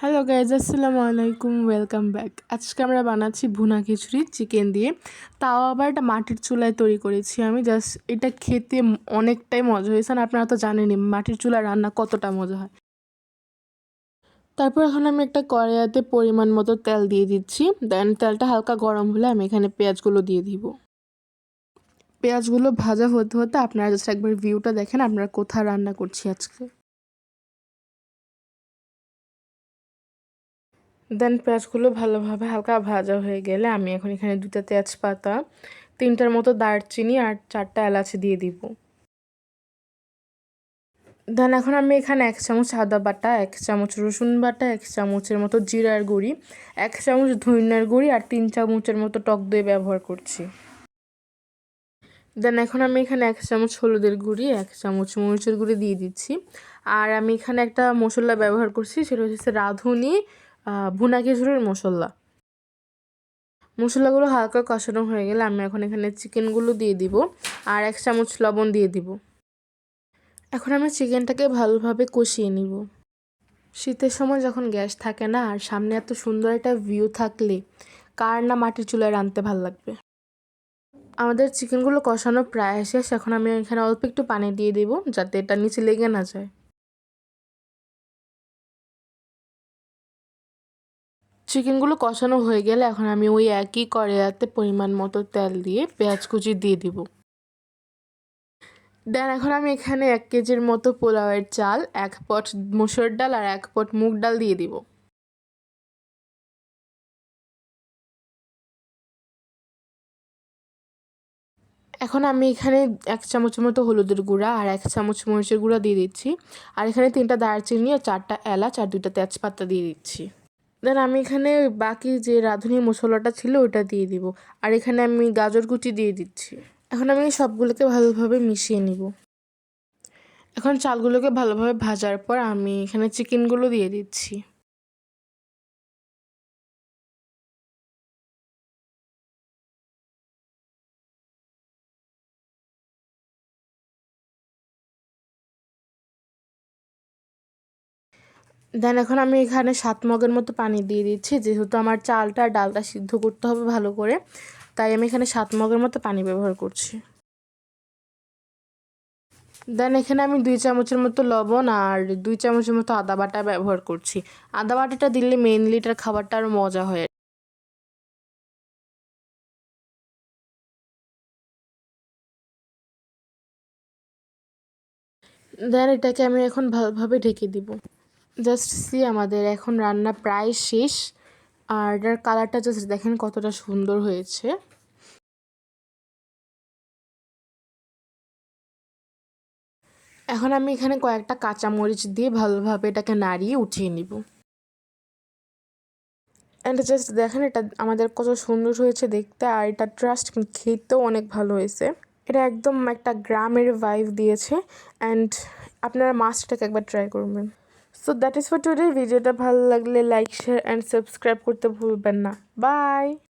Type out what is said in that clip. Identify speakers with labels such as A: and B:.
A: Hello guys আসসালামু আলাইকুম welcome back আজকে আমরা বানাচ্ছি ভুনা খিচুড়ি চিকেন দিয়ে। তাও আবার এটা মাটির চুলায় তৈরি করেছি আমি। জাস্ট এটা খেতে অনেকটাই মজা হয়েছে। আর আপনারা তো জানেনই, মাটির চুলা রান্না কতটা মজা হয়। তারপর এখন আমি একটা কড়াইয়াতে পরিমাণ মতো তেল দিয়ে দিচ্ছি। দেন তেলটা হালকা গরম হলে আমি এখানে পেঁয়াজগুলো দিয়ে দিব। পেঁয়াজগুলো ভাজা হতে হতে আপনারা জাস্ট একবার ভিউটা দেখেন, আপনারা কোথায় রান্না করছি আজকে। দেন পেঁয়াজগুলো ভালোভাবে হালকা ভাজা হয়ে গেলে আমি এখন এখানে দুটা তেজপাতা, তিনটার মতো দারচিনি আর চারটা এলাচ দিয়ে দিব। দেন এখন আমি এখানে এক চামচ আদা বাটা, এক চামচ রসুন বাটা, এক চামচের মতো জিরার গুঁড়ি, এক চামচ ধইনার গুঁড়ি আর তিন চামচের মতো টক দই ব্যবহার করছি। দেন এখন আমি এখানে এক চামচ হলুদের গুঁড়ি, এক চামচ মরিচের গুঁড়ি দিয়ে দিচ্ছি। আর আমি এখানে একটা মশলা ব্যবহার করছি, সেটা হচ্ছে রাঁধুনি ভুনা খিচুড়ির মশলা। মশলাগুলো হালকা কষানো হয়ে গেলে আমি এখন এখানে চিকেনগুলো দিয়ে দিব আর এক চামচ লবণ দিয়ে দিব। এখন আমি চিকেনটাকে ভালোভাবে কষিয়ে নিব। শীতের সময় যখন গ্যাস থাকে না আর সামনে এত সুন্দর একটা ভিউ থাকলে কার না মাটির চুলায় রাঁধতে ভালো লাগবে? আমাদের চিকেনগুলো কষানো প্রায় শেষ, এখন আমি এখানে অল্প একটু পানি দিয়ে দেবো যাতে এটা নিচে লেগে না যায়। চিকেনগুলো কষানো হয়ে গেলে এখন আমি ওই একই কড়াইয়াতে পরিমাণ মতো তেল দিয়ে পেঁয়াজ কুচি দিয়ে দিব। দেন এখন আমি এখানে এক কেজির মতো পোলাওয়ের চাল, এক পট মুসুর ডাল আর এক পট মুগ ডাল দিয়ে দিব। এখন আমি এখানে এক চামচের মতো হলুদের গুঁড়া আর এক চামচ মরিচের গুঁড়া দিয়ে দিচ্ছি। আর এখানে তিনটা দারচিনি আর চারটা এলাচ আর দুইটা তেজপাতা দিয়ে দিচ্ছি। দেন আমি এখানে বাকি যে রাঁধুনি মশলাটা ছিল ওটা দিয়ে দিব। আর এখানে আমি গাজর কুচি দিয়ে দিচ্ছি। এখন আমি সবগুলোকে ভালোভাবে মিশিয়ে নিব। এখন চালগুলোকে ভালোভাবে ভাজার পর আমি এখানে চিকেনগুলো দিয়ে দিচ্ছি। দেন এখন আমি এখানে সাত মগের মতো পানি দিয়ে দিচ্ছি। যেহেতু আমার চালটা আর ডালটা সিদ্ধ করতে হবে ভালো করে, তাই আমি এখানে সাত মগের মতো পানি ব্যবহার করছি। দেন এখানে আমি দুই চামচের মতো লবণ আর দুই চামচের মতো আদা বাটা ব্যবহার করছি। আদা বাটাটা দিলে মেনলি এটার খাবারটা আরও মজা হয়। দেন এটাকে আমি এখন ভালোভাবে ঢেকে দিব। জাস্ট সি আমাদের এখন রান্না প্রায় শেষ। আর এটার কালারটা জাস্ট দেখেন কতটা সুন্দর হয়েছে। এখন আমি এখানে কয়েকটা কাঁচামরিচ দিয়ে ভালোভাবে এটাকে নাড়িয়ে উঠিয়ে নিব। অ্যান্ড জাস্ট দেখেন এটা আমাদের কত সুন্দর হয়েছে দেখতে, আর এটা ট্রাস্ট খেতেও অনেক ভালো হয়েছে। এটা একদম একটা গ্রামের ভাইভ দিয়েছে। অ্যান্ড আপনারা মাছটাকে একবার ট্রাই করবেন। So that is for today ভিডিওটা ভালো লাগলে লাইক শেয়ার অ্যান্ড সাবস্ক্রাইব করতে ভুলবেন না। বাই